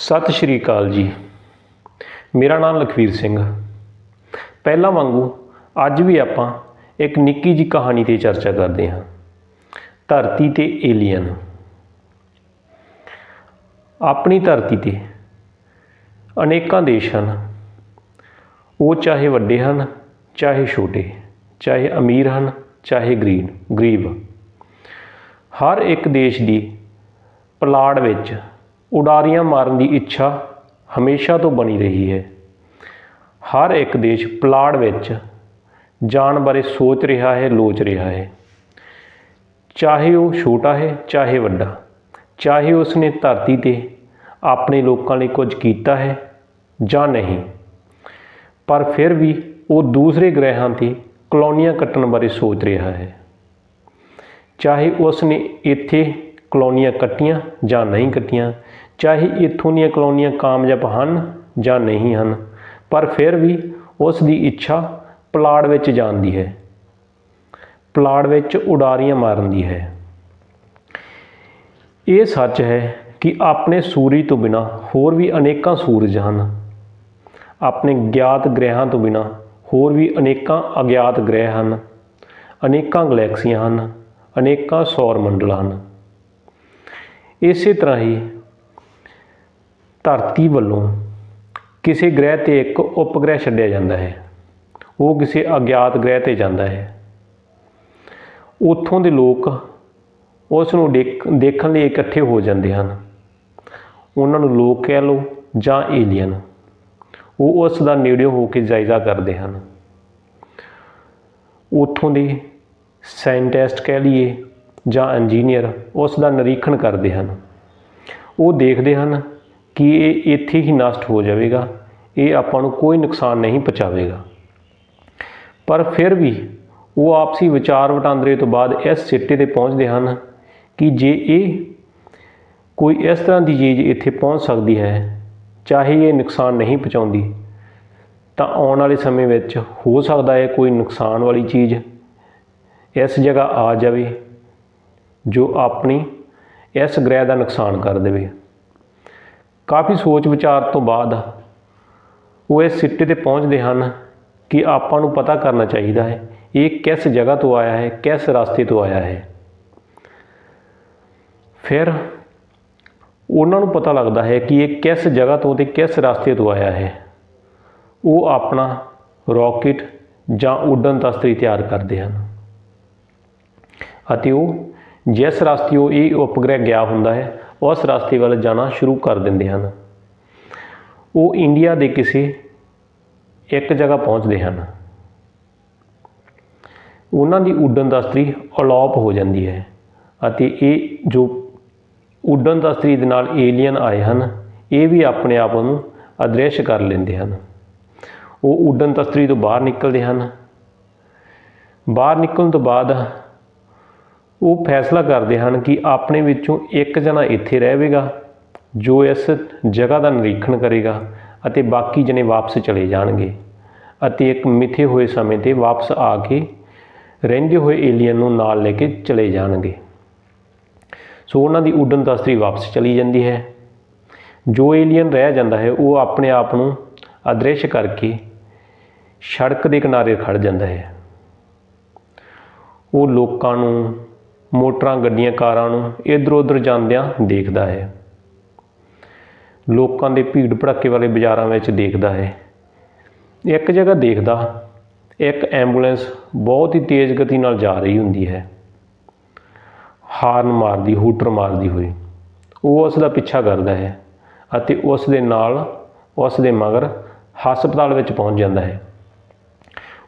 ਸਤਿ ਸ਼੍ਰੀ ਅਕਾਲ ਜੀ। ਮੇਰਾ ਨਾਮ ਲਖਵੀਰ ਸਿੰਘ। ਪਹਿਲਾਂ ਵਾਂਗੂ ਅੱਜ ਵੀ ਆਪਾਂ ਇੱਕ ਨਿੱਕੀ ਜੀ ਕਹਾਣੀ ਤੇ ਚਰਚਾ ਕਰਦੇ ਹਾਂ। ਧਰਤੀ ਤੇ ਏਲੀਅਨ। ਆਪਣੀ ਧਰਤੀ ਤੇ ਅਨੇਕਾਂ ਦੇਸ਼ ਹਨ। ਉਹ ਚਾਹੇ ਵੱਡੇ ਹਨ, ਚਾਹੇ ਛੋਟੇ, ਚਾਹੇ ਅਮੀਰ ਹਨ, ਚਾਹੇ ਗਰੀਬ ਗਰੀਬ। ਹਰ ਇੱਕ ਦੇਸ਼ ਦੀ ਪਲਾੜ ਵਿੱਚ ਉਡਾਰੀਆਂ ਮਾਰਨ ਦੀ ਇੱਛਾ ਹਮੇਸ਼ਾ ਤੋਂ ਬਣੀ ਰਹੀ ਹੈ। ਹਰ ਇੱਕ ਦੇਸ਼ ਪਲਾੜ ਵਿੱਚ ਜਾਣ ਬਾਰੇ ਸੋਚ ਰਿਹਾ ਹੈ, ਲੋਚ ਰਿਹਾ ਹੈ। ਚਾਹੇ ਉਹ ਛੋਟਾ ਹੈ, ਚਾਹੇ ਵੱਡਾ, ਚਾਹੇ ਉਸਨੇ ਧਰਤੀ ਤੇ ਆਪਣੇ ਲੋਕਾਂ ਲਈ ਕੁਝ ਕੀਤਾ ਹੈ ਜਾਂ ਨਹੀਂ, ਪਰ ਫਿਰ ਵੀ ਉਹ ਦੂਸਰੇ ਗ੍ਰਹਿਾਂ ਤੇ ਕਲੋਨੀਆਂ ਕੱਟਣ ਬਾਰੇ ਸੋਚ ਰਿਹਾ ਹੈ। ਚਾਹੇ ਉਸਨੇ ਇੱਥੇ ਕਲੋਨੀਆਂ ਕੱਟੀਆਂ ਜਾਂ ਨਹੀਂ ਕੱਟੀਆਂ ਚਾਹੇ ਇੱਥੋਂ ਦੀਆਂ ਕਲੋਨੀਆਂ ਕਾਮਯਾਬ ਹਨ ਜਾਂ ਨਹੀਂ ਹਨ, ਪਰ ਫਿਰ ਵੀ ਉਸ ਦੀ ਇੱਛਾ ਪਲਾੜ ਵਿੱਚ ਜਾਣ ਦੀ ਹੈ। ਪਲਾੜ ਵਿੱਚ ਉਡਾਰੀਆਂ ਮਾਰਨ ਦੀ ਹੈ। ਇਹ ਸੱਚ ਹੈ ਕਿ ਆਪਣੇ ਸੂਰਜ ਤੋਂ ਬਿਨਾ ਹੋਰ ਵੀ ਅਨੇਕਾਂ ਸੂਰਜ ਹਨ। ਆਪਣੇ ਗਿਆਤ ਗ੍ਰਹਿਾਂ ਤੋਂ ਬਿਨਾ ਹੋਰ ਵੀ ਅਨੇਕਾਂ ਅਗਿਆਤ ਗ੍ਰਹਿ ਹਨ। ਅਨੇਕਾਂ ਗਲੈਕਸੀਆਂ ਹਨ, ਅਨੇਕਾਂ ਸੌਰ ਮੰਡਲ ਹਨ। ਇਸੇ ਤਰ੍ਹਾਂ ਹੀ ਧਰਤੀ ਵੱਲੋਂ ਕਿਸੇ ਗ੍ਰਹਿ ਤੇ ਇੱਕ ਉਪਗ੍ਰਹਿ ਛੱਡਿਆ ਜਾਂਦਾ ਹੈ। ਉਹ ਕਿਸੇ ਅਗਿਆਤ ਗ੍ਰਹਿ ਤੇ ਜਾਂਦਾ ਹੈ। ਉੱਥੋਂ ਦੇ ਲੋਕ ਉਸ ਨੂੰ ਦੇਖਣ ਲਈ ਇਕੱਠੇ ਹੋ ਜਾਂਦੇ ਹਨ। ਉਹਨਾਂ ਨੂੰ ਲੋਕ ਕਹਿ ਲਓ ਜਾਂ ਏਲੀਅਨ ਉਹ ਉਸ ਦਾ ਨੇੜੇ ਹੋ ਕੇ ਜਾਇਜ਼ਾ ਕਰਦੇ ਹਨ। ਉੱਥੋਂ ਦੇ ਸਾਇੰਟਿਸਟ ਕਹਿ ਲਈਏ ਜਾਂ ਇੰਜੀਨੀਅਰ ਉਸ ਦਾ ਨਿਰੀਖਣ ਕਰਦੇ ਹਨ। ਉਹ ਦੇਖਦੇ ਹਨ ਕਿ ਇਹ ਇੱਥੇ ਹੀ ਨਸ਼ਟ ਹੋ ਜਾਵੇਗਾ, ਇਹ ਆਪਾਂ ਨੂੰ ਕੋਈ ਨੁਕਸਾਨ ਨਹੀਂ ਪਹੁੰਚਾਵੇਗਾ। ਪਰ ਫਿਰ ਵੀ ਉਹ ਆਪਸੀ ਵਿਚਾਰ ਵਟਾਂਦਰੇ ਤੋਂ ਬਾਅਦ ਇਸ ਸਿੱਟੇ ਤੇ ਪਹੁੰਚਦੇ ਹਨ ਕਿ ਜੇ ਇਹ ਕੋਈ ਇਸ ਤਰ੍ਹਾਂ ਦੀ ਚੀਜ਼ ਇੱਥੇ ਪਹੁੰਚ ਸਕਦੀ ਹੈ, ਚਾਹੇ ਇਹ ਨੁਕਸਾਨ ਨਹੀਂ ਪਹੁੰਚਾਉਂਦੀ, ਤਾਂ ਆਉਣ ਵਾਲੇ ਸਮੇਂ ਵਿੱਚ ਹੋ ਸਕਦਾ ਹੈ ਕੋਈ ਨੁਕਸਾਨ ਵਾਲੀ ਚੀਜ਼ ਇਸ ਜਗ੍ਹਾ ਆ ਜਾਵੇ ਜੋ ਆਪਣੀ ਇਸ ਗ੍ਰਹਿ ਦਾ ਨੁਕਸਾਨ ਕਰ ਦੇਵੇ। ਕਾਫੀ ਸੋਚ ਵਿਚਾਰ ਤੋਂ ਬਾਅਦ ਉਹ ਇਸ ਸਿੱਟੇ ਤੇ ਪਹੁੰਚਦੇ ਹਨ ਕਿ ਆਪਾਂ ਨੂੰ ਪਤਾ ਕਰਨਾ ਚਾਹੀਦਾ ਹੈ, ਇਹ ਕਿਸ ਜਗ੍ਹਾ ਤੋਂ ਆਇਆ ਹੈ, ਕਿਸ ਰਸਤੇ ਤੋਂ ਆਇਆ ਹੈ। ਫਿਰ ਉਹਨਾਂ ਨੂੰ ਪਤਾ ਲੱਗਦਾ ਹੈ ਕਿ ਇਹ ਕਿਸ ਜਗ੍ਹਾ ਤੋਂ ਤੇ ਕਿਸ ਰਸਤੇ ਤੋਂ ਆਇਆ ਹੈ। ਉਹ ਆਪਣਾ ਰਾਕਟ ਜਾਂ ਉੱਡਣ ਤਸਤਰੀ ਤਿਆਰ ਕਰਦੇ ਹਨ। ਅਤੇ ਉਹ ਜਿਸ ਰਸਤੇ ਉਹ ਇਹ ਉਪਗ੍ਰਹਿ ਗਿਆ ਹੁੰਦਾ ਹੈ ਉਸ ਰਸਤੇ ਵੱਲ ਜਾਣਾ ਸ਼ੁਰੂ ਕਰ ਦਿੰਦੇ ਹਨ। ਉਹ ਇੰਡੀਆ ਦੇ ਕਿਸੇ ਇੱਕ ਜਗ੍ਹਾ ਪਹੁੰਚਦੇ ਹਨ। ਉਹਨਾਂ ਦੀ ਉੱਡਣ ਦਸਤਰੀ ਅਲੋਪ ਹੋ ਜਾਂਦੀ ਹੈ ਅਤੇ ਇਹ ਜੋ ਉੱਡਣ ਦਸਤਰੀ ਦੇ ਨਾਲ ਏਲੀਅਨ ਆਏ ਹਨ, ਇਹ ਵੀ ਆਪਣੇ ਆਪ ਨੂੰ ਅਦ੍ਰਿਸ਼ ਕਰ ਲੈਂਦੇ ਹਨ। ਉਹ ਉੱਡਣ ਦਸਤਰੀ ਤੋਂ ਬਾਹਰ ਨਿਕਲਦੇ ਹਨ। ਬਾਹਰ ਨਿਕਲਣ ਤੋਂ ਬਾਅਦ ਉਹ ਫੈਸਲਾ ਕਰਦੇ ਹਨ ਕਿ ਆਪਣੇ ਵਿੱਚੋਂ ਇੱਕ ਜਣਾ ਇੱਥੇ ਰਹੇਗਾ ਜੋ ਇਸ ਜਗ੍ਹਾ ਦਾ ਨਿਰੀਖਣ ਕਰੇਗਾ ਅਤੇ ਬਾਕੀ ਜਣੇ ਵਾਪਸ ਚਲੇ ਜਾਣਗੇ ਅਤੇ ਇੱਕ ਮਿੱਥੇ ਹੋਏ ਸਮੇਂ ਤੇ ਵਾਪਸ ਆ ਕੇ ਰਹਿੰਦੇ ਹੋਏ ਏਲੀਅਨ ਨੂੰ ਨਾਲ ਲੈ ਕੇ ਚਲੇ ਜਾਣਗੇ। ਸੋ ਉਹਨਾਂ ਦੀ ਉੱਡਣ ਦਸਤਰੀ ਵਾਪਸ ਚਲੀ ਜਾਂਦੀ ਹੈ। ਜੋ ਏਲੀਅਨ ਰਹਿ ਜਾਂਦਾ ਹੈ, ਉਹ ਆਪਣੇ ਆਪ ਨੂੰ ਅਦ੍ਰਿਸ਼ ਕਰਕੇ ਸੜਕ ਦੇ ਕਿਨਾਰੇ ਖੜ ਜਾਂਦਾ ਹੈ। ਉਹ ਲੋਕਾਂ ਨੂੰ ਮੋਟਰਾਂ, ਗੱਡੀਆਂ, ਕਾਰਾਂ ਨੂੰ ਇਧਰ ਉਧਰ ਜਾਂਦਿਆਂ ਦੇਖਦਾ ਹੈ। ਲੋਕਾਂ ਦੇ ਭੀੜ ਭੜੱਕੇ ਵਾਲੇ ਬਾਜ਼ਾਰਾਂ ਵਿੱਚ ਦੇਖਦਾ ਹੈ। ਇੱਕ ਜਗ੍ਹਾ ਦੇਖਦਾ, ਇੱਕ ਐਂਬੂਲੈਂਸ ਬਹੁਤ ਹੀ ਤੇਜ਼ ਗਤੀ ਨਾਲ ਜਾ ਰਹੀ ਹੁੰਦੀ ਹੈ। ਹਾਰਨ ਮਾਰਦੀ, ਹੂਟਰ ਮਾਰਦੀ ਹੋਈ। ਉਹ ਉਸ ਦਾ ਪਿੱਛਾ ਕਰਦਾ ਹੈ ਅਤੇ ਉਸ ਦੇ ਨਾਲ, ਉਸ ਦੇ ਮਗਰ ਹਸਪਤਾਲ ਵਿੱਚ ਪਹੁੰਚ ਜਾਂਦਾ ਹੈ।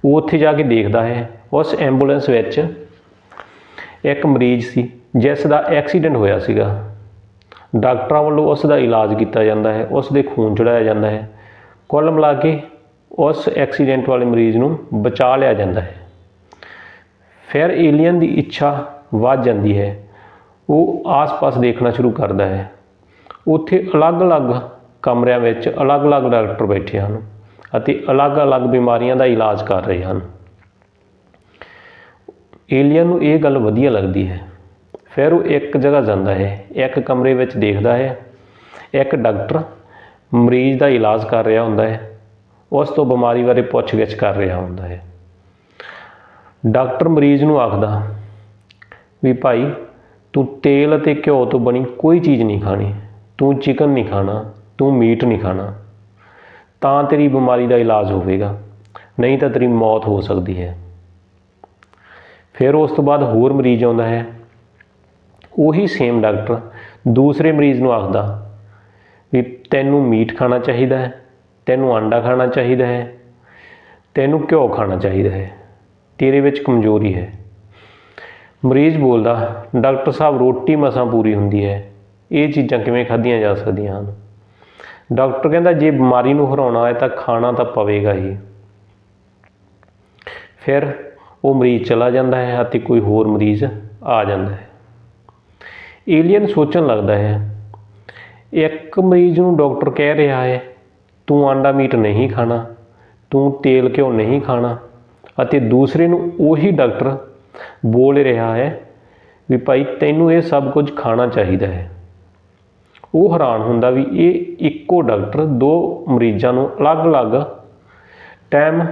ਉਹ ਉੱਥੇ ਜਾ ਕੇ ਦੇਖਦਾ ਹੈ, ਉਸ ਐਂਬੂਲੈਂਸ ਵਿੱਚ ਇੱਕ ਮਰੀਜ਼ ਸੀ, ਜਿਸ ਦਾ ਐਕਸੀਡੈਂਟ ਹੋਇਆ ਸੀਗਾ। ਡਾਕਟਰਾਂ ਵੱਲੋਂ ਉਸ ਦਾ ਇਲਾਜ ਕੀਤਾ ਜਾਂਦਾ ਹੈ, ਉਸ ਦੇ ਖੂਨ ਚੜਾਇਆ ਜਾਂਦਾ ਹੈ। ਕੁੱਲ ਮਿਲਾ ਕੇ ਉਸ ਐਕਸੀਡੈਂਟ ਵਾਲੇ ਮਰੀਜ਼ ਨੂੰ ਬਚਾ ਲਿਆ ਜਾਂਦਾ ਹੈ। ਫਿਰ ਏਲੀਅਨ ਦੀ ਇੱਛਾ ਵੱਧ ਜਾਂਦੀ ਹੈ। ਉਹ ਆਸ-ਪਾਸ ਦੇਖਣਾ ਸ਼ੁਰੂ ਕਰਦਾ ਹੈ। ਉੱਥੇ ਅਲੱਗ-ਅਲੱਗ ਕਮਰਿਆਂ ਵਿੱਚ ਅਲੱਗ-ਅਲੱਗ ਡਾਕਟਰ ਬੈਠੇ ਹਨ ਅਤੇ ਅਲੱਗ-ਅਲੱਗ ਬਿਮਾਰੀਆਂ ਦਾ ਇਲਾਜ ਕਰ ਰਹੇ ਹਨ। ਏਲੀਅਨ ਨੂੰ ਇਹ ਗੱਲ ਵਧੀਆ ਲੱਗਦੀ ਹੈ। ਫਿਰ ਉਹ ਇੱਕ ਜਗ੍ਹਾ ਜਾਂਦਾ ਹੈ, ਇੱਕ ਕਮਰੇ ਵਿੱਚ ਦੇਖਦਾ ਹੈ। ਇੱਕ ਡਾਕਟਰ ਮਰੀਜ਼ ਦਾ ਇਲਾਜ ਕਰ ਰਿਹਾ ਹੁੰਦਾ ਹੈ। ਉਸ ਤੋਂ ਬਿਮਾਰੀ ਬਾਰੇ ਪੁੱਛਗਿੱਛ ਕਰ ਰਿਹਾ ਹੁੰਦਾ ਹੈ। ਡਾਕਟਰ ਮਰੀਜ਼ ਨੂੰ ਆਖਦਾ, ਵੀ ਭਾਈ, ਤੂੰ ਤੇਲ ਅਤੇ ਘਿਓ ਤੋਂ ਬਣੀ ਕੋਈ ਚੀਜ਼ ਨਹੀਂ ਖਾਣੀ। ਤੂੰ ਚਿਕਨ ਨਹੀਂ ਖਾਣਾ, ਤੂੰ ਮੀਟ ਨਹੀਂ ਖਾਣਾ। ਤਾਂ ਤੇਰੀ ਬਿਮਾਰੀ ਦਾ ਇਲਾਜ ਹੋਵੇਗਾ। ਨਹੀਂ ਤਾਂ ਤੇਰੀ ਮੌਤ ਹੋ ਸਕਦੀ ਹੈ। ਫਿਰ ਉਸ ਤੋਂ ਬਾਅਦ ਹੋਰ ਮਰੀਜ਼ ਆਉਂਦਾ ਹੈ। ਉਹੀ ਸੇਮ ਡਾਕਟਰ ਦੂਸਰੇ ਮਰੀਜ਼ ਨੂੰ ਆਖਦਾ ਵੀ ਤੈਨੂੰ ਮੀਟ ਖਾਣਾ ਚਾਹੀਦਾ ਹੈ, ਤੈਨੂੰ ਆਂਡਾ ਖਾਣਾ ਚਾਹੀਦਾ ਹੈ, ਤੈਨੂੰ ਘਿਓ ਖਾਣਾ ਚਾਹੀਦਾ ਹੈ। ਤੇਰੇ ਵਿੱਚ ਕਮਜ਼ੋਰੀ ਹੈ। ਮਰੀਜ਼ ਬੋਲਦਾ, ਡਾਕਟਰ ਸਾਹਿਬ, ਰੋਟੀ ਮਸਾਂ ਪੂਰੀ ਹੁੰਦੀ ਹੈ। ਇਹ ਚੀਜ਼ਾਂ ਕਿਵੇਂ ਖਾਧੀਆਂ ਜਾ ਸਕਦੀਆਂ ਹਨ? ਡਾਕਟਰ ਕਹਿੰਦਾ, ਜੇ ਬਿਮਾਰੀ ਨੂੰ ਹਰਾਉਣਾ ਹੈ ਤਾਂ ਖਾਣਾ ਤਾਂ ਪਵੇਗਾ ਹੀ। ਫਿਰ ਉਹ ਮਰੀਜ਼ ਚਲਾ ਜਾਂਦਾ ਹੈ ਅਤੇ ਕੋਈ ਹੋਰ ਮਰੀਜ਼ ਆ ਜਾਂਦਾ ਹੈ। ਏਲੀਅਨ ਸੋਚਣ ਲੱਗਦਾ ਹੈ, ਇੱਕ ਮਰੀਜ਼ ਨੂੰ ਡਾਕਟਰ ਕਹਿ ਰਿਹਾ ਹੈ, ਤੂੰ ਆਂਡਾ ਮੀਟ ਨਹੀਂ ਖਾਣਾ, ਤੂੰ ਤੇਲ ਘਿਓ ਨਹੀਂ ਖਾਣਾ ਅਤੇ ਦੂਸਰੇ ਨੂੰ ਉਹੀ ਡਾਕਟਰ ਬੋਲ ਰਿਹਾ ਹੈ ਵੀ ਭਾਈ ਤੈਨੂੰ ਇਹ ਸਭ ਕੁਝ ਖਾਣਾ ਚਾਹੀਦਾ ਹੈ। ਉਹ ਹੈਰਾਨ ਹੁੰਦਾ ਵੀ ਇਹ ਇੱਕੋ ਡਾਕਟਰ ਦੋ ਮਰੀਜ਼ਾਂ ਨੂੰ ਅਲੱਗ-ਅਲੱਗ ਟਾਈਮ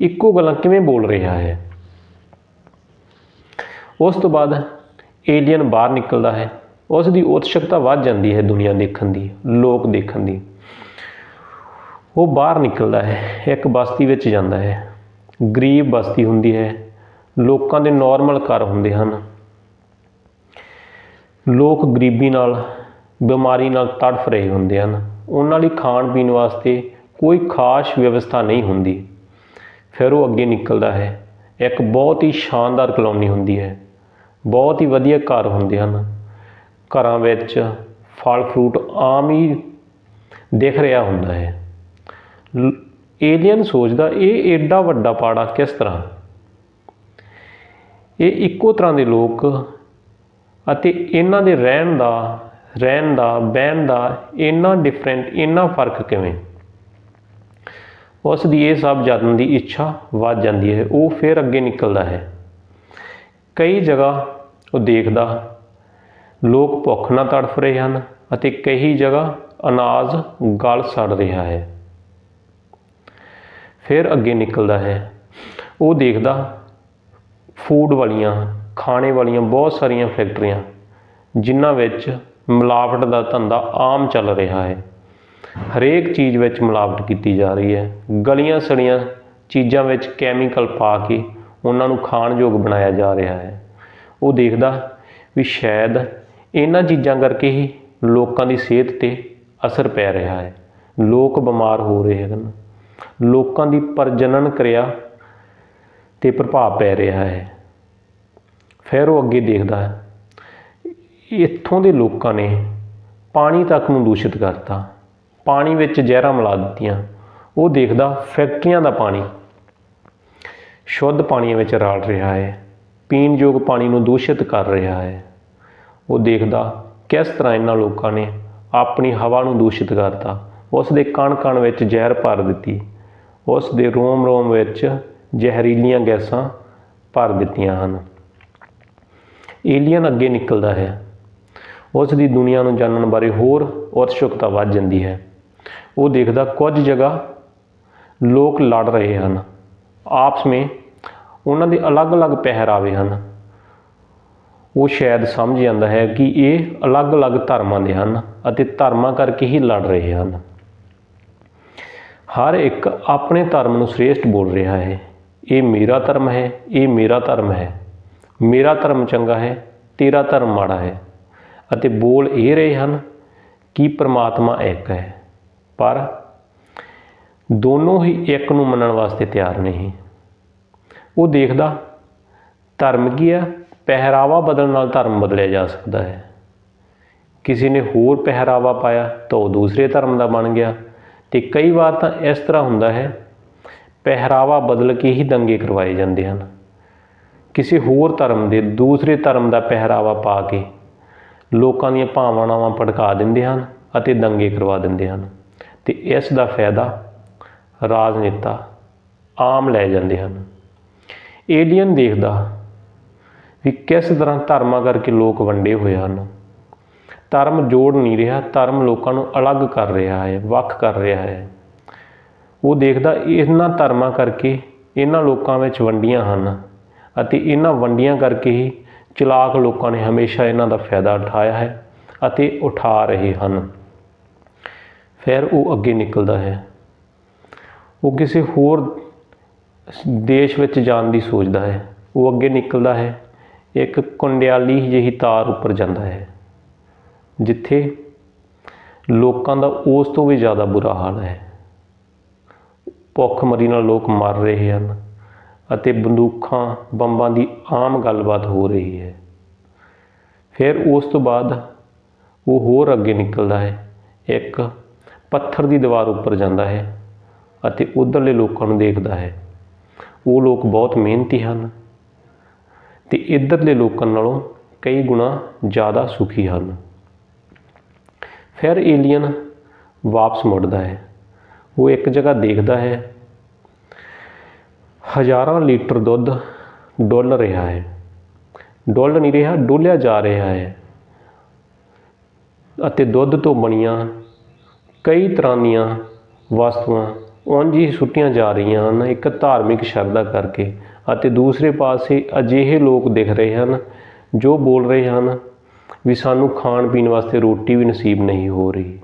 ਇੱਕੋ ਗੱਲਾਂ ਕਿਵੇਂ ਬੋਲ ਰਿਹਾ ਹੈ। ਉਸ ਤੋਂ ਬਾਅਦ ਏਲੀਅਨ ਬਾਹਰ ਨਿਕਲਦਾ ਹੈ। ਉਸ ਦੀ ਉਤਸ਼ਕਤਾ ਵੱਧ ਜਾਂਦੀ ਹੈ ਦੁਨੀਆ ਦੇਖਣ ਦੀ, ਲੋਕ ਦੇਖਣ ਦੀ। ਉਹ ਬਾਹਰ ਨਿਕਲਦਾ ਹੈ, ਇੱਕ ਬਸਤੀ ਵਿੱਚ ਜਾਂਦਾ ਹੈ। ਗਰੀਬ ਬਸਤੀ ਹੁੰਦੀ ਹੈ, ਲੋਕਾਂ ਦੇ ਨਾਰਮਲ ਘਰ ਹੁੰਦੇ ਹਨ। ਲੋਕ ਗਰੀਬੀ ਨਾਲ, ਬਿਮਾਰੀ ਨਾਲ ਤੜਫ ਰਹੇ ਹੁੰਦੇ ਹਨ। ਉਹਨਾਂ ਲਈ ਖਾਣ ਪੀਣ ਵਾਸਤੇ ਕੋਈ ਖਾਸ ਵਿਵਸਥਾ ਨਹੀਂ ਹੁੰਦੀ। ਫਿਰ ਉਹ ਅੱਗੇ ਨਿਕਲਦਾ ਹੈ। ਇੱਕ ਬਹੁਤ ਹੀ ਸ਼ਾਨਦਾਰ ਕਲੋਨੀ ਹੁੰਦੀ ਹੈ। ਬਹੁਤ ਹੀ ਵਧੀਆ ਘਰ ਹੁੰਦੇ ਹਨ। ਘਰਾਂ ਵਿੱਚ ਫਲ ਫਰੂਟ ਆਮ ਹੀ ਦਿਖ ਰਿਹਾ ਹੁੰਦਾ ਹੈ। ਏਲੀਅਨ ਸੋਚਦਾ ਇਹ ਏਡਾ ਵੱਡਾ ਪਾੜਾ ਕਿਸ ਤਰ੍ਹਾਂ? ਇਹ ਇੱਕੋ ਤਰ੍ਹਾਂ ਦੇ ਲੋਕ ਅਤੇ ਇਹਨਾਂ ਦੇ ਰਹਿਣ ਦਾ ਰਹਿਣ ਦਾ, ਬਹਿਣ ਦਾ ਇੰਨਾ ਡਿਫਰੈਂਟ ਇੰਨਾ ਫ਼ਰਕ ਕਿਵੇਂ? ਉਸ ਦੀ ਇਹ ਸਭ ਜਾਣਨ ਦੀ ਇੱਛਾ ਵੱਧ ਜਾਂਦੀ ਹੈ। ਉਹ ਫਿਰ ਅੱਗੇ ਨਿਕਲਦਾ ਹੈ। ਕਈ ਜਗ੍ਹਾ ਉਹ ਦੇਖਦਾ, ਲੋਕ ਭੁੱਖ ਨਾਲ ਤੜਫ ਰਹੇ ਹਨ ਅਤੇ ਕਈ ਜਗ੍ਹਾ ਅਨਾਜ ਗਲ ਸੜ ਰਿਹਾ ਹੈ। ਫਿਰ ਅੱਗੇ ਨਿਕਲਦਾ ਹੈ। ਉਹ ਦੇਖਦਾ ਫੂਡ ਵਾਲੀਆਂ, ਖਾਣੇ ਵਾਲੀਆਂ ਬਹੁਤ ਸਾਰੀਆਂ ਫੈਕਟਰੀਆਂ, ਜਿਨ੍ਹਾਂ ਵਿੱਚ ਮਿਲਾਵਟ ਦਾ ਧੰਦਾ ਆਮ ਚੱਲ ਰਿਹਾ ਹੈ। ਹਰੇਕ ਚੀਜ਼ ਵਿੱਚ ਮਿਲਾਵਟ ਕੀਤੀ ਜਾ ਰਹੀ ਹੈ। ਗਲੀਆਂ ਸੜੀਆਂ ਚੀਜ਼ਾਂ ਵਿੱਚ ਕੈਮੀਕਲ ਪਾ ਕੇ ਉਹਨਾਂ ਨੂੰ ਖਾਣ ਯੋਗ ਬਣਾਇਆ ਜਾ ਰਿਹਾ ਹੈ। ਉਹ ਦੇਖਦਾ ਵੀ ਸ਼ਾਇਦ ਇਹਨਾਂ ਚੀਜ਼ਾਂ ਕਰਕੇ ਹੀ ਲੋਕਾਂ ਦੀ ਸਿਹਤ ਤੇ ਅਸਰ ਪੈ ਰਿਹਾ ਹੈ। ਲੋਕ ਬਿਮਾਰ ਹੋ ਰਹੇ ਹਨ। ਲੋਕਾਂ ਦੀ ਪ੍ਰਜਨਨ ਕਿਰਿਆ ਤੇ ਪ੍ਰਭਾਵ ਪੈ ਰਿਹਾ ਹੈ। ਫਿਰ ਉਹ ਅੱਗੇ ਦੇਖਦਾ ਹੈ ਇੱਥੋਂ ਦੇ ਲੋਕਾਂ ਨੇ ਪਾਣੀ ਤੱਕ ਨੂੰ ਦੂਸ਼ਿਤ ਕਰਤਾ। ਪਾਣੀ ਵਿੱਚ ਜ਼ਹਿਰਾਂ ਮਿਲਾ ਦਿੱਤੀਆਂ। ਉਹ ਦੇਖਦਾ, ਫੈਕਟਰੀਆਂ ਦਾ ਪਾਣੀ ਸ਼ੁੱਧ ਪਾਣੀ ਵਿੱਚ ਰਲ ਰਿਹਾ ਹੈ। ਪੀਣ ਯੋਗ ਪਾਣੀ ਨੂੰ ਦੂਸ਼ਿਤ ਕਰ ਰਿਹਾ ਹੈ। ਉਹ ਦੇਖਦਾ ਕਿਸ ਤਰ੍ਹਾਂ ਇਹਨਾਂ ਲੋਕਾਂ ਨੇ ਆਪਣੀ ਹਵਾ ਨੂੰ ਦੂਸ਼ਿਤ ਕਰਤਾ। ਉਸ ਦੇ ਕਣ ਕਣ ਵਿੱਚ ਜ਼ਹਿਰ ਭਰ ਦਿੱਤੀ। ਉਸ ਦੇ ਰੋਮ ਰੋਮ ਵਿੱਚ ਜ਼ਹਿਰੀਲੀਆਂ ਗੈਸਾਂ ਭਰ ਦਿੱਤੀਆਂ ਹਨ। ਏਲੀਅਨ ਅੱਗੇ ਨਿਕਲਦਾ ਹੈ। ਉਸ ਦੀ ਦੁਨੀਆ ਨੂੰ ਜਾਣਨ ਬਾਰੇ ਹੋਰ ਉਤਸੁਕਤਾ ਵੱਧ ਜਾਂਦੀ ਹੈ। ਉਹ ਦੇਖਦਾ ਕੁਝ ਜਗ੍ਹਾ ਲੋਕ ਲੜ ਰਹੇ ਹਨ। ਆਪਸ ਵਿੱਚ ਉਹਨਾਂ ਦੇ ਅਲੱਗ-ਅਲੱਗ ਪਹਿਰਾਵੇ ਹਨ। ਉਹ ਸ਼ਾਇਦ ਸਮਝ ਜਾਂਦਾ ਹੈ ਕਿ ਇਹ ਅਲੱਗ-ਅਲੱਗ ਧਰਮਾਂ ਦੇ ਹਨ ਅਤੇ ਧਰਮਾਂ ਕਰਕੇ ਹੀ ਲੜ ਰਹੇ ਹਨ। ਹਰ ਇੱਕ ਆਪਣੇ ਧਰਮ ਨੂੰ ਸ੍ਰੇਸ਼ਟ ਬੋਲ ਰਿਹਾ ਹੈ। ਇਹ ਮੇਰਾ ਧਰਮ ਹੈ, ਇਹ ਮੇਰਾ ਧਰਮ ਹੈ। ਮੇਰਾ ਧਰਮ ਚੰਗਾ ਹੈ, ਤੇਰਾ ਧਰਮ ਮਾੜਾ ਹੈ। ਅਤੇ ਬੋਲ ਇਹ ਰਹੇ ਹਨ ਕਿ ਪ੍ਰਮਾਤਮਾ ਇੱਕ ਹੈ। ਪਰ ਦੋਨੋਂ ਹੀ ਇੱਕ ਨੂੰ ਮੰਨਣ ਵਾਸਤੇ ਤਿਆਰ ਨਹੀਂ। ਉਹ ਦੇਖਦਾ ਧਰਮ ਕੀ ਆ? ਪਹਿਰਾਵਾ ਬਦਲਣ ਨਾਲ ਧਰਮ ਬਦਲਿਆ ਜਾ ਸਕਦਾ ਹੈ। ਕਿਸੇ ਨੇ ਹੋਰ ਪਹਿਰਾਵਾ ਪਾਇਆ ਤਾਂ ਉਹ ਦੂਸਰੇ ਧਰਮ ਦਾ ਬਣ ਗਿਆ। ਤੇ ਕਈ ਵਾਰ ਤਾਂ ਇਸ ਤਰ੍ਹਾਂ ਹੁੰਦਾ ਹੈ, ਪਹਿਰਾਵਾ ਬਦਲ ਕੇ ਹੀ ਦੰਗੇ ਕਰਵਾਏ ਜਾਂਦੇ ਹਨ। ਕਿਸੇ ਹੋਰ ਧਰਮ ਦੇ ਦੂਸਰੇ ਧਰਮ ਦਾ ਪਹਿਰਾਵਾ ਪਾ ਕੇ ਲੋਕਾਂ ਦੀਆਂ ਭਾਵਨਾਵਾਂ ਭੜਕਾ ਦਿੰਦੇ ਹਨ ਅਤੇ ਦੰਗੇ ਕਰਵਾ ਦਿੰਦੇ ਹਨ। ਤੇ ਇਸ ਦਾ ਫਾਇਦਾ ਰਾਜਨੇਤਾ ਆਮ ਲੈ ਜਾਂਦੇ ਹਨ। ਏਲੀਅਨ ਦੇਖਦਾ ਵੀ ਕਿਸ ਤਰ੍ਹਾਂ ਧਰਮਾਂ ਕਰਕੇ ਲੋਕ ਵੰਡੇ ਹੋਏ ਹਨ। ਧਰਮ ਜੋੜ ਨਹੀਂ ਰਿਹਾ, ਧਰਮ ਲੋਕਾਂ ਨੂੰ ਅਲੱਗ ਕਰ ਰਿਹਾ ਹੈ, ਵੱਖ ਕਰ ਰਿਹਾ ਹੈ। ਉਹ ਦੇਖਦਾ ਇਹਨਾਂ ਧਰਮਾਂ ਕਰਕੇ ਇਹਨਾਂ ਲੋਕਾਂ ਵਿੱਚ ਵੰਡੀਆਂ ਹਨ ਅਤੇ ਇਹਨਾਂ ਵੰਡੀਆਂ ਕਰਕੇ ਹੀ ਚਲਾਕ ਲੋਕਾਂ ਨੇ ਹਮੇਸ਼ਾ ਇਹਨਾਂ ਦਾ ਫਾਇਦਾ ਉਠਾਇਆ ਹੈ ਅਤੇ ਉਠਾ ਰਹੇ ਹਨ। ਫਿਰ ਉਹ ਅੱਗੇ ਨਿਕਲਦਾ ਹੈ। ਉਹ ਕਿਸੇ ਹੋਰ ਦੇਸ਼ ਵਿੱਚ ਜਾਣ ਦੀ ਸੋਚਦਾ ਹੈ। ਉਹ ਅੱਗੇ ਨਿਕਲਦਾ ਹੈ। ਇੱਕ ਕੁੰਡਿਆਲੀ ਜਿਹੀ ਤਾਰ ਉੱਪਰ ਜਾਂਦਾ ਹੈ। ਜਿੱਥੇ ਲੋਕਾਂ ਦਾ ਉਸ ਤੋਂ ਵੀ ਜ਼ਿਆਦਾ ਬੁਰਾ ਹਾਲ ਹੈ। ਭੁੱਖਮਰੀ ਨਾਲ ਲੋਕ ਮਰ ਰਹੇ ਹਨ ਅਤੇ ਬੰਦੂਕਾਂ, ਬੰਬਾਂ ਦੀ ਆਮ ਗੱਲਬਾਤ ਹੋ ਰਹੀ ਹੈ। ਫਿਰ ਉਸ ਤੋਂ ਬਾਅਦ ਉਹ ਹੋਰ ਅੱਗੇ ਨਿਕਲਦਾ ਹੈ। ਇੱਕ ਪੱਥਰ ਦੀ ਦੀਵਾਰ ਉੱਪਰ ਜਾਂਦਾ ਹੈ ਅਤੇ ਉਧਰਲੇ ਲੋਕਾਂ ਨੂੰ ਦੇਖਦਾ ਹੈ। ਉਹ ਲੋਕ ਬਹੁਤ ਮਿਹਨਤੀ ਹਨ ਤੇ ਇੱਧਰਲੇ ਲੋਕਾਂ ਨਾਲੋਂ ਕਈ ਗੁਣਾ ਜ਼ਿਆਦਾ ਸੁਖੀ ਹਨ। ਫਿਰ ਏਲੀਅਨ ਵਾਪਸ ਮੁੜਦਾ ਹੈ। ਉਹ ਇੱਕ ਜਗ੍ਹਾ ਦੇਖਦਾ ਹੈ। ਹਜ਼ਾਰਾਂ ਲੀਟਰ ਦੁੱਧ ਡੁੱਲ ਰਿਹਾ ਹੈ। ਡੁੱਲ ਨਹੀਂ ਰਿਹਾ, ਡੋਲਿਆ ਜਾ ਰਿਹਾ ਹੈ ਅਤੇ ਦੁੱਧ ਤੋਂ ਬਣੀਆਂ ਕਈ ਤਰ੍ਹਾਂ ਦੀਆਂ ਵਸਤੂਆਂ ਉਂਝ ਹੀ ਸੁੱਟੀਆਂ ਜਾ ਰਹੀਆਂ ਹਨ, ਇੱਕ ਧਾਰਮਿਕ ਸ਼ਰਧਾ ਕਰਕੇ ਅਤੇ ਦੂਸਰੇ ਪਾਸੇ ਅਜਿਹੇ ਲੋਕ ਦਿਖ ਰਹੇ ਹਨ ਜੋ ਬੋਲ ਰਹੇ ਹਨ ਵੀ ਸਾਨੂੰ ਖਾਣ ਪੀਣ ਵਾਸਤੇ ਰੋਟੀ ਵੀ ਨਸੀਬ ਨਹੀਂ ਹੋ ਰਹੀ।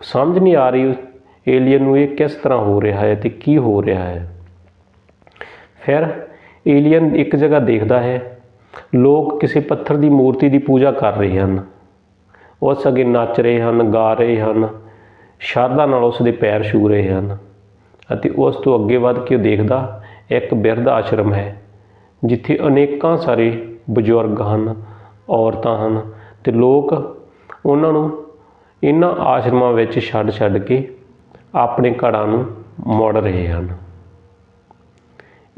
ਸਮਝ ਨਹੀਂ ਆ ਰਹੀ ਏਲੀਅਨ ਨੂੰ ਇਹ ਕਿਸ ਤਰ੍ਹਾਂ ਹੋ ਰਿਹਾ ਹੈ ਤੇ ਕੀ ਹੋ ਰਿਹਾ ਹੈ। ਫਿਰ ਏਲੀਅਨ ਇੱਕ ਜਗ੍ਹਾ ਦੇਖਦਾ ਹੈ, ਲੋਕ ਕਿਸੇ ਪੱਥਰ ਦੀ ਮੂਰਤੀ ਦੀ ਪੂਜਾ ਕਰ ਰਹੇ ਹਨ। ਉਸ ਅੱਗੇ ਨੱਚ ਰਹੇ ਹਨ, ਗਾ ਰਹੇ ਹਨ ਸ਼ਰਧਾ ਨਾਲ ਉਸ ਦੇ ਪੈਰ ਛੂ ਰਹੇ ਹਨ ਅਤੇ ਉਸ ਤੋਂ ਅੱਗੇ ਵੱਧ ਕੇ ਉਹ ਦੇਖਦਾ ਇੱਕ ਬਿਰਧ ਆਸ਼ਰਮ ਹੈ, ਜਿੱਥੇ ਅਨੇਕਾਂ ਸਾਰੇ ਬਜ਼ੁਰਗ ਹਨ, ਔਰਤਾਂ ਹਨ ਤੇ ਲੋਕ ਉਹਨਾਂ ਨੂੰ ਇਹਨਾਂ ਆਸ਼ਰਮਾਂ ਵਿੱਚ ਛੱਡ ਛੱਡ ਕੇ ਆਪਣੇ ਘਰਾਂ ਨੂੰ ਮੁੜ ਰਹੇ ਹਨ।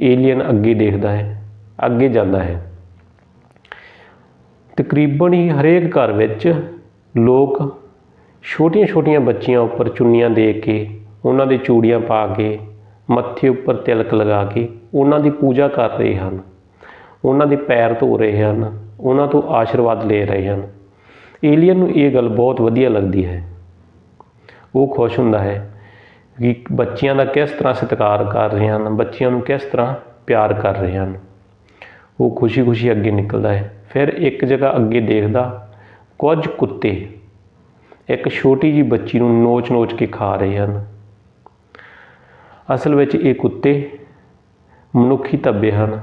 ਏਲੀਅਨ ਅੱਗੇ ਦੇਖਦਾ ਹੈ, ਅੱਗੇ ਜਾਂਦਾ ਹੈ। ਤਕਰੀਬਨ ਹੀ ਹਰੇਕ ਘਰ ਵਿੱਚ ਲੋਕ ਛੋਟੀਆਂ-ਛੋਟੀਆਂ ਬੱਚੀਆਂ ਉੱਪਰ ਚੁੰਨੀਆਂ ਦੇ ਕੇ, ਉਹਨਾਂ ਦੇ ਚੂੜੀਆਂ ਪਾ ਕੇ, ਮੱਥੇ ਉੱਪਰ ਤਿਲਕ ਲਗਾ ਕੇ ਉਹਨਾਂ ਦੀ ਪੂਜਾ ਕਰ ਰਹੇ ਹਨ। ਉਹਨਾਂ ਦੇ ਪੈਰ ਧੋ ਰਹੇ ਹਨ, ਉਹਨਾਂ ਤੋਂ ਆਸ਼ੀਰਵਾਦ ਲੈ ਰਹੇ ਹਨ। ਏਲੀਅਨ ਨੂੰ ਇਹ ਗੱਲ ਬਹੁਤ ਵਧੀਆ ਲੱਗਦੀ ਹੈ। ਉਹ ਖੁਸ਼ ਹੁੰਦਾ ਹੈ ਕਿ ਬੱਚਿਆਂ ਦਾ ਕਿਸ ਤਰ੍ਹਾਂ ਸਤਿਕਾਰ ਕਰ ਰਹੇ ਹਨ, ਬੱਚਿਆਂ ਨੂੰ ਕਿਸ ਤਰ੍ਹਾਂ ਪਿਆਰ ਕਰ ਰਹੇ ਹਨ। ਉਹ ਖੁਸ਼ੀ-ਖੁਸ਼ੀ ਅੱਗੇ ਨਿਕਲਦਾ ਹੈ, ਫਿਰ ਇੱਕ ਜਗ੍ਹਾ ਅੱਗੇ ਦੇਖਦਾ, ਕੁਝ ਕੁੱਤੇ ਇੱਕ ਛੋਟੀ ਜੀ ਬੱਚੀ ਨੂੰ ਨੋਚ-ਨੋਚ ਕੇ ਖਾ ਰਹੇ ਹਨ। ਅਸਲ ਵਿੱਚ ਇਹ ਕੁੱਤੇ ਮਨੁੱਖੀ ਧੱਬੇ ਹਨ,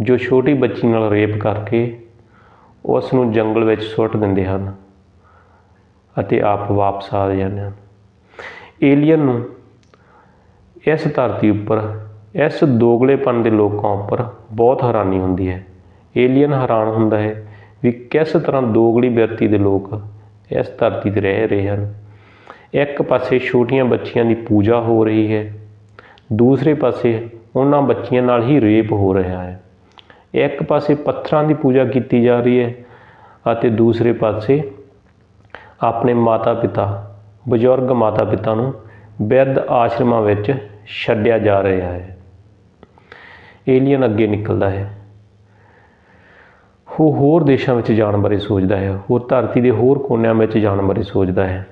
ਜੋ ਛੋਟੀ ਬੱਚੀ ਨਾਲ ਰੇਪ ਕਰਕੇ ਉਸ ਨੂੰ ਜੰਗਲ ਵਿੱਚ ਸੁੱਟ ਦਿੰਦੇ ਹਨ ਅਤੇ ਆਪ ਵਾਪਸ ਆ ਜਾਂਦੇ ਹਨ। ਏਲੀਅਨ ਨੂੰ ਇਸ ਧਰਤੀ ਉੱਪਰ, ਇਸ ਦੋਗਲੇਪਨ ਦੇ ਲੋਕਾਂ ਉੱਪਰ ਬਹੁਤ ਹੈਰਾਨੀ ਹੁੰਦੀ ਹੈ। ਏਲੀਅਨ ਹੈਰਾਨ ਹੁੰਦਾ ਹੈ ਵੀ ਕਿਸ ਤਰ੍ਹਾਂ ਦੋਗਲੀ ਬਿਰਤੀ ਦੇ ਲੋਕ ਇਸ ਧਰਤੀ ਤੇ ਰਹਿ ਰਹੇ ਹਨ। ਇੱਕ ਪਾਸੇ ਛੋਟੀਆਂ ਬੱਚੀਆਂ ਦੀ ਪੂਜਾ ਹੋ ਰਹੀ ਹੈ। ਦੂਸਰੇ ਪਾਸੇ ਉਹਨਾਂ ਬੱਚੀਆਂ ਨਾਲ ਹੀ ਰੇਪ ਹੋ ਰਿਹਾ ਹੈ। ਇੱਕ ਪਾਸੇ ਪੱਥਰਾਂ ਦੀ ਪੂਜਾ ਕੀਤੀ ਜਾ ਰਹੀ ਹੈ ਅਤੇ ਦੂਸਰੇ ਪਾਸੇ ਆਪਣੇ ਮਾਤਾ ਪਿਤਾ ਬਜ਼ੁਰਗ ਮਾਤਾ ਪਿਤਾ ਨੂੰ ਬਿਰਧ ਆਸ਼ਰਮਾਂ ਵਿੱਚ ਛੱਡਿਆ ਜਾ ਰਿਹਾ ਹੈ। ਏਲੀਅਨ ਅੱਗੇ ਨਿਕਲਦਾ ਹੈ। ਉਹ ਹੋਰ ਦੇਸ਼ਾਂ ਵਿੱਚ ਜਾਣ ਬਾਰੇ ਸੋਚਦਾ ਹੈ, ਉਹ ਧਰਤੀ ਦੇ ਹੋਰ ਕੋਨਿਆਂ ਵਿੱਚ ਜਾਣ ਬਾਰੇ ਸੋਚਦਾ ਹੈ।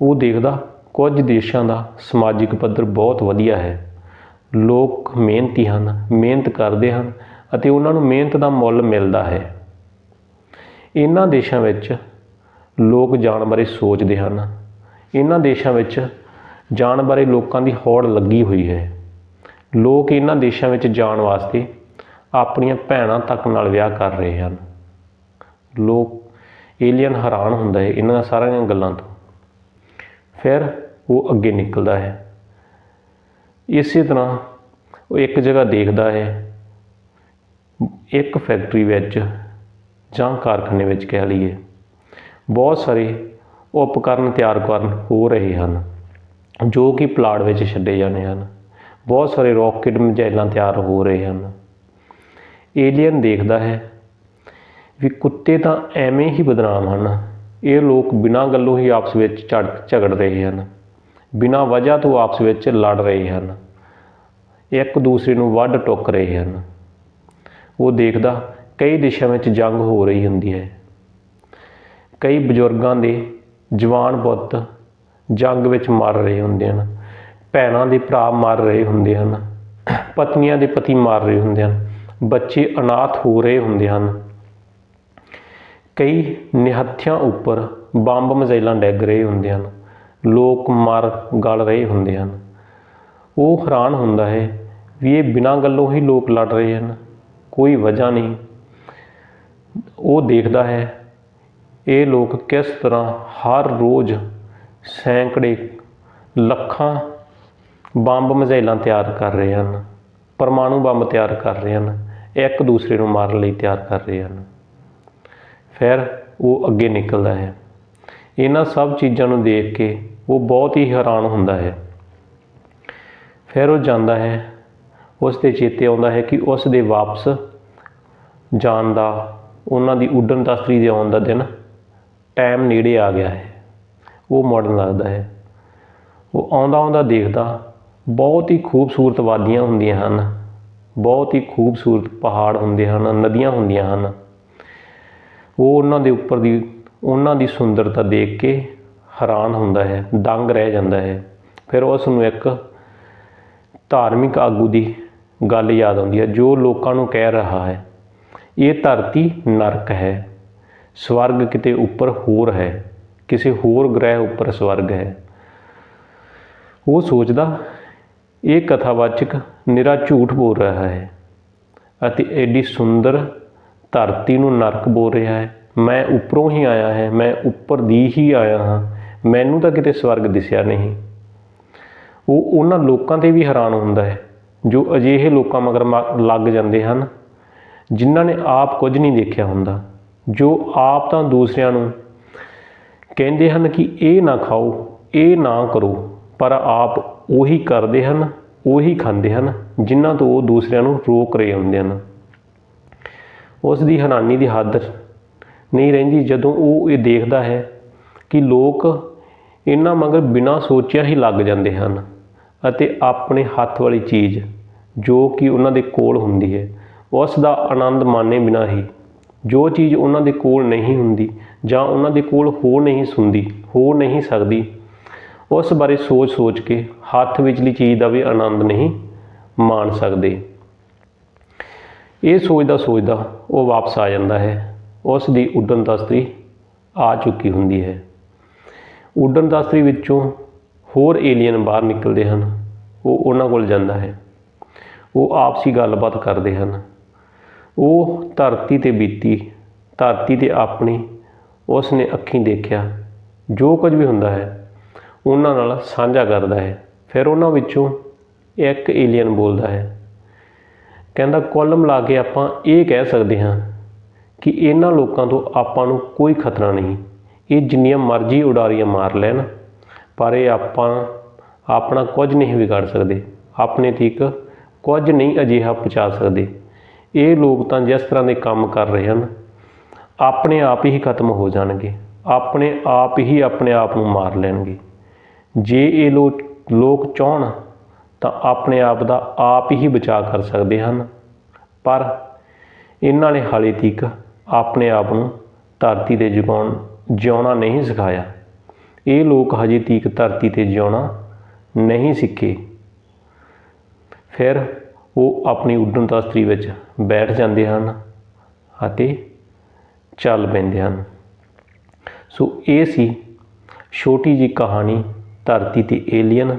ਉਹ ਦੇਖਦਾ ਕੁਝ ਦੇਸ਼ਾਂ ਦਾ ਸਮਾਜਿਕ ਪੱਧਰ ਬਹੁਤ ਵਧੀਆ ਹੈ। ਲੋਕ ਮਿਹਨਤੀ ਹਨ, ਮਿਹਨਤ ਕਰਦੇ ਹਨ ਅਤੇ ਉਹਨਾਂ ਨੂੰ ਮਿਹਨਤ ਦਾ ਮੁੱਲ ਮਿਲਦਾ ਹੈ। ਇਹਨਾਂ ਦੇਸ਼ਾਂ ਵਿੱਚ ਲੋਕ ਜਾਣ ਬਾਰੇ ਸੋਚਦੇ ਹਨ। ਇਹਨਾਂ ਦੇਸ਼ਾਂ ਵਿੱਚ ਜਾਣ ਬਾਰੇ ਲੋਕਾਂ ਦੀ ਹੌੜ ਲੱਗੀ ਹੋਈ ਹੈ। ਲੋਕ ਇਹਨਾਂ ਦੇਸ਼ਾਂ ਵਿੱਚ ਜਾਣ ਵਾਸਤੇ ਆਪਣੀਆਂ ਭੈਣਾਂ ਤੱਕ ਨਾਲ ਵਿਆਹ ਕਰ ਰਹੇ ਹਨ। ਲੋਕ ਏਲੀਅਨ ਹੈਰਾਨ ਹੁੰਦਾ ਹੈ ਇਹਨਾਂ ਸਾਰੀਆਂ ਗੱਲਾਂ ਤੋਂ। ਫਿਰ ਉਹ ਅੱਗੇ ਨਿਕਲਦਾ ਹੈ। ਇਸੇ ਤਰ੍ਹਾਂ ਉਹ ਇੱਕ ਜਗ੍ਹਾ ਦੇਖਦਾ ਹੈ। ਇੱਕ ਫੈਕਟਰੀ ਵਿੱਚ ਜਾਂ ਕਾਰਖਾਨੇ ਵਿੱਚ ਕਹਿ ਲਈਏ। ਬਹੁਤ ਸਾਰੇ ਉਪਕਰਨ ਤਿਆਰ ਕਰਨ ਹੋ ਰਹੇ ਹਨ, ਜੋ ਕਿ ਪਲਾਟ ਵਿੱਚ ਛੱਡੇ ਜਾਣੇ ਹਨ। ਬਹੁਤ ਸਾਰੇ ਰਾਕਟ ਮਿਜ਼ਾਈਲਾਂ ਤਿਆਰ ਹੋ ਰਹੇ ਹਨ। ਏਲੀਅਨ ਦੇਖਦਾ ਹੈ ਵੀ ਕੁੱਤੇ ਤਾਂ ਐਵੇਂ ਹੀ ਬਦਨਾਮ ਹਨ। ਇਹ ਲੋਕ ਬਿਨਾਂ ਗੱਲੋਂ ਹੀ ਆਪਸ ਵਿੱਚ ਝੜ ਝਗੜ ਰਹੇ ਹਨ। ਬਿਨਾਂ ਵਜ੍ਹਾ ਤੋਂ ਆਪਸ ਵਿੱਚ ਲੜ ਰਹੇ ਹਨ। ਇੱਕ ਦੂਸਰੇ ਨੂੰ ਵੱਢ ਟੁੱਕ ਰਹੇ ਹਨ। ਉਹ ਦੇਖਦਾ ਕਈ ਦੇਸ਼ਾਂ ਵਿੱਚ ਜੰਗ ਹੋ ਰਹੀ ਹੁੰਦੀ ਹੈ। ਕਈ ਬਜ਼ੁਰਗਾਂ ਦੇ ਜਵਾਨ ਪੁੱਤ ਜੰਗ ਵਿੱਚ ਮਰ ਰਹੇ ਹੁੰਦੇ ਹਨ। ਭੈਣਾਂ ਦੇ ਭਰਾ ਮਰ ਰਹੇ ਹੁੰਦੇ ਹਨ। ਪਤਨੀਆਂ ਦੇ ਪਤੀ ਮਰ ਰਹੇ ਹੁੰਦੇ ਹਨ। ਬੱਚੇ ਅਨਾਥ ਹੋ ਰਹੇ ਹੁੰਦੇ ਹਨ। ਕਈ ਨਿਹੱਥਿਆਂ ਉੱਪਰ ਬੰਬ ਮਜ਼ਾਈਲਾਂ ਡੈਗ ਰਹੇ ਹੁੰਦੇ ਹਨ। ਲੋਕ ਮਰ ਗਲ ਰਹੇ ਹੁੰਦੇ ਹਨ। ਉਹ ਹੈਰਾਨ ਹੁੰਦਾ ਹੈ ਵੀ ਇਹ ਬਿਨਾਂ ਗੱਲੋਂ ਹੀ ਲੋਕ ਲੜ ਰਹੇ ਹਨ। ਕੋਈ ਵਜ੍ਹਾ ਨਹੀਂ। ਉਹ ਦੇਖਦਾ ਹੈ, ਇਹ ਲੋਕ ਕਿਸ ਤਰ੍ਹਾਂ ਹਰ ਰੋਜ਼ ਸੈਂਕੜੇ ਲੱਖਾਂ ਬੰਬ ਮਜ਼ਾਈਲਾਂ ਤਿਆਰ ਕਰ ਰਹੇ ਹਨ। ਪਰਮਾਣੂ ਬੰਬ ਤਿਆਰ ਕਰ ਰਹੇ ਹਨ। ਇੱਕ ਦੂਸਰੇ ਨੂੰ ਮਾਰਨ ਲਈ ਤਿਆਰ ਕਰ ਰਹੇ ਹਨ। ਫਿਰ ਉਹ ਅੱਗੇ ਨਿਕਲਦਾ ਹੈ। ਇਹਨਾਂ ਸਭ ਚੀਜ਼ਾਂ ਨੂੰ ਦੇਖ ਕੇ ਉਹ ਬਹੁਤ ਹੀ ਹੈਰਾਨ ਹੁੰਦਾ ਹੈ। ਫਿਰ ਉਹ ਜਾਂਦਾ ਹੈ। ਉਸ ਦੇ ਚੇਤੇ ਆਉਂਦਾ ਹੈ ਕਿ ਉਸ ਦੇ ਵਾਪਸ ਜਾਣ ਦਾ, ਉਹਨਾਂ ਦੀ ਉੱਡਣ ਤਸਤਰੀ ਦੇ ਆਉਣ ਦਾ ਦਿਨ ਟਾਈਮ ਨੇੜੇ ਆ ਗਿਆ ਹੈ। ਉਹ ਮਾਡਰਨ ਲੱਗਦਾ ਹੈ। ਉਹ ਆਉਂਦਾ ਆਉਂਦਾ ਦੇਖਦਾ ਬਹੁਤ ਹੀ ਖੂਬਸੂਰਤ ਵਾਦੀਆਂ ਹੁੰਦੀਆਂ ਹਨ। ਬਹੁਤ ਹੀ ਖੂਬਸੂਰਤ ਪਹਾੜ ਹੁੰਦੇ ਹਨ, ਨਦੀਆਂ ਹੁੰਦੀਆਂ ਹਨ। ਉਹ ਉਹਨਾਂ ਦੇ ਉੱਪਰ ਦੀ, ਉਹਨਾਂ ਦੀ ਸੁੰਦਰਤਾ ਦੇਖ ਕੇ ਹੈਰਾਨ ਹੁੰਦਾ ਹੈ, ਦੰਗ ਰਹਿ ਜਾਂਦਾ ਹੈ। ਫਿਰ ਉਸ ਨੂੰ ਇੱਕ ਧਾਰਮਿਕ ਆਗੂ ਦੀ ਗੱਲ ਯਾਦ ਆਉਂਦੀ ਹੈ, ਜੋ ਲੋਕਾਂ ਨੂੰ ਕਹਿ ਰਿਹਾ ਹੈ, ਇਹ ਧਰਤੀ ਨਰਕ ਹੈ, ਸਵਰਗ ਕਿਤੇ ਉੱਪਰ ਹੋਰ ਹੈ, ਕਿਸੇ ਹੋਰ ਗ੍ਰਹਿ ਉੱਪਰ ਸਵਰਗ ਹੈ। ਉਹ ਸੋਚਦਾ ਇਹ ਕਥਾਵਾਚਕ ਨਿਰਾ ਝੂਠ ਬੋਲ ਰਿਹਾ ਹੈ ਅਤੇ ਐਡੀ ਸੁੰਦਰ ਧਰਤੀ ਨੂੰ ਨਰਕ ਬੋਲ ਰਿਹਾ ਹੈ। ਮੈਂ ਉੱਪਰੋਂ ਹੀ ਆਇਆ ਹੈ, ਮੈਂ ਉੱਪਰ ਦੀ ਹੀ ਆਇਆ ਹਾਂ। ਮੈਨੂੰ ਤਾਂ ਕਿਤੇ ਸਵਰਗ ਦਿਸਿਆ ਨਹੀਂ। ਉਹ ਉਹਨਾਂ ਲੋਕਾਂ ਤੇ ਵੀ ਹੈਰਾਨ ਹੁੰਦਾ ਹੈ, ਜੋ ਅਜਿਹੇ ਲੋਕਾਂ ਮਗਰ ਮ- ਲੱਗ ਜਾਂਦੇ ਹਨ, ਜਿਨ੍ਹਾਂ ਨੇ ਆਪ ਕੁਝ ਨਹੀਂ ਦੇਖਿਆ ਹੁੰਦਾ, ਜੋ ਆਪ ਤਾਂ ਦੂਸਰਿਆਂ ਨੂੰ ਕਹਿੰਦੇ ਹਨ ਕਿ ਇਹ ਨਾ ਖਾਓ, ਇਹ ਨਾ ਕਰੋ। ਪਰ ਆਪ ਉਹੀ ਕਰਦੇ ਹਨ, ਉਹੀ ਖਾਂਦੇ ਹਨ, ਜਿਨ੍ਹਾਂ ਤੋਂ ਉਹ ਦੂਸਰਿਆਂ ਨੂੰ ਰੋਕ ਰਹੇ ਹੁੰਦੇ ਹਨ। ਉਸ ਦੀ ਹੈਰਾਨੀ ਦੀ ਹੱਦ ਨਹੀਂ ਰਹਿੰਦੀ ਜਦੋਂ ਉਹ ਇਹ ਦੇਖਦਾ ਹੈ ਕਿ ਲੋਕ ਇਹਨਾਂ ਮਗਰ ਬਿਨਾਂ ਸੋਚਿਆ ਹੀ ਲੱਗ ਜਾਂਦੇ ਹਨ ਅਤੇ ਆਪਣੇ ਹੱਥ ਵਾਲੀ ਚੀਜ਼ ਜੋ ਕਿ ਉਹਨਾਂ ਦੇ ਕੋਲ ਹੁੰਦੀ ਹੈ, ਉਸ ਦਾ ਆਨੰਦ ਮਾਣੇ ਬਿਨਾਂ ਹੀ। ਜੋ ਚੀਜ਼ ਉਹਨਾਂ ਦੇ ਕੋਲ ਨਹੀਂ ਹੁੰਦੀ ਜਾਂ ਉਹਨਾਂ ਦੇ ਕੋਲ ਹੋ ਨਹੀਂ ਸੁੰਦੀ, ਹੋ ਨਹੀਂ ਸਕਦੀ ਉਸ ਬਾਰੇ ਸੋਚ ਸੋਚ ਕੇ ਹੱਥ ਵਿਚਲੀ ਚੀਜ਼ ਦਾ ਵੀ ਆਨੰਦ ਨਹੀਂ ਮਾਣ ਸਕਦੇ। ਇਹ ਸੋਚਦਾ ਸੋਚਦਾ ਉਹ ਵਾਪਸ ਆ ਜਾਂਦਾ ਹੈ। ਉਸ ਦੀ ਉੱਡਣ ਦਸਤਰੀ ਆ ਚੁੱਕੀ ਹੁੰਦੀ ਹੈ। ਉੱਡਣ ਦਸਤਰੀ ਵਿੱਚੋਂ ਹੋਰ ਏਲੀਅਨ ਬਾਹਰ ਨਿਕਲਦੇ ਹਨ। ਉਹ ਉਹਨਾਂ ਕੋਲ ਜਾਂਦਾ ਹੈ। ਉਹ ਆਪਸੀ ਗੱਲਬਾਤ ਕਰਦੇ ਹਨ। ਉਹ ਧਰਤੀ ਤੇ ਬੀਤੀ, ਧਰਤੀ ਤੇ ਆਪਣੀ ਉਸ ਨੇ ਅੱਖੀਂ ਦੇਖਿਆ। ਜੋ ਕੁਝ ਵੀ ਹੁੰਦਾ ਹੈ ਉਹਨਾਂ ਨਾਲ ਸਾਂਝਾ ਕਰਦਾ ਹੈ। ਫਿਰ ਉਹਨਾਂ ਵਿੱਚੋਂ ਇੱਕ ਏਲੀਅਨ ਬੋਲਦਾ ਹੈ। ਕਹਿੰਦਾ, ਕੁੱਲ ਮਿਲਾ ਕੇ ਆਪਾਂ ਇਹ ਕਹਿ ਸਕਦੇ ਹਾਂ ਕਿ ਇਹਨਾਂ ਲੋਕਾਂ ਤੋਂ ਆਪਾਂ ਨੂੰ ਕੋਈ ਖਤਰਾ ਨਹੀਂ। ਇਹ ਜਿੰਨੀਆਂ ਮਰਜ਼ੀ ਉਡਾਰੀਆਂ ਮਾਰ ਲੈਣ, ਪਰ ਇਹ ਆਪਾਂ, ਆਪਣਾ ਕੁਝ ਨਹੀਂ ਵਿਗਾੜ ਸਕਦੇ। ਆਪਣੇ ਤੀਕ ਕੁਝ ਨਹੀਂ ਅਜਿਹਾ ਪਹੁੰਚਾ ਸਕਦੇ। ਇਹ ਲੋਕ ਤਾਂ ਜਿਸ ਤਰ੍ਹਾਂ ਦੇ ਕੰਮ ਕਰ ਰਹੇ ਹਨ, ਆਪਣੇ ਆਪ ਹੀ ਖਤਮ ਹੋ ਜਾਣਗੇ। ਆਪਣੇ ਆਪ ਹੀ ਆਪਣੇ ਆਪ ਨੂੰ ਮਾਰ ਲੈਣਗੇ। ਜੇ ਇਹ ਲੋਕ ਲੋਕ ਚਾਹਣ, ਤਾਂ ਆਪਣੇ ਆਪ ਦਾ ਆਪ ਹੀ ਬਚਾਅ ਕਰ ਸਕਦੇ ਹਨ। ਪਰ ਇਹਨਾਂ ਨੇ ਹਾਲੇ ਤੱਕ ਆਪਣੇ ਆਪ ਨੂੰ ਧਰਤੀ ਤੇ ਜਗਾਉਣ ਜਿਉਣਾ ਨਹੀਂ ਸਿਖਾਇਆ। ਇਹ ਲੋਕ ਹਜੇ ਤੱਕ ਧਰਤੀ ਤੇ ਜਿਉਣਾ ਨਹੀਂ ਸਿੱਖੇ। ਫਿਰ ਉਹ ਆਪਣੀ ਉੱਡਣ ਤਸਤਰੀ ਵਿੱਚ ਬੈਠ ਜਾਂਦੇ ਹਨ ਅਤੇ ਚੱਲ ਪੈਂਦੇ ਹਨ। ਸੋ ਇਹ ਸੀ ਛੋਟੀ ਜੀ ਕਹਾਣੀ ਧਰਤੀ ਤੇ ਏਲੀਅਨ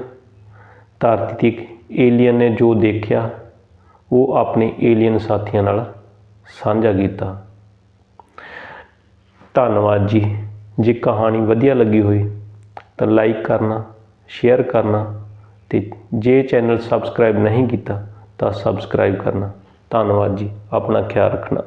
ਧਰਤੀ ਤੇ ਏਲੀਅਨ ਨੇ ਜੋ ਦੇਖਿਆ, ਉਹ ਆਪਣੇ ਏਲੀਅਨ ਸਾਥੀਆਂ ਨਾਲ ਸਾਂਝਾ ਕੀਤਾ। ਧੰਨਵਾਦ ਜੀ। ਜੇ ਕਹਾਣੀ ਵਧੀਆ ਲੱਗੀ ਹੋਈ, ਤਾਂ ਲਾਈਕ ਕਰਨਾ ਸ਼ੇਅਰ ਕਰਨਾ ਤੇ ਜੇ ਚੈਨਲ ਸਬਸਕ੍ਰਾਈਬ ਨਹੀਂ ਕੀਤਾ, ਤਾਂ ਸਬਸਕ੍ਰਾਈਬ ਕਰਨਾ। ਧੰਨਵਾਦ ਜੀ। ਆਪਣਾ ਖਿਆਲ ਰੱਖਣਾ।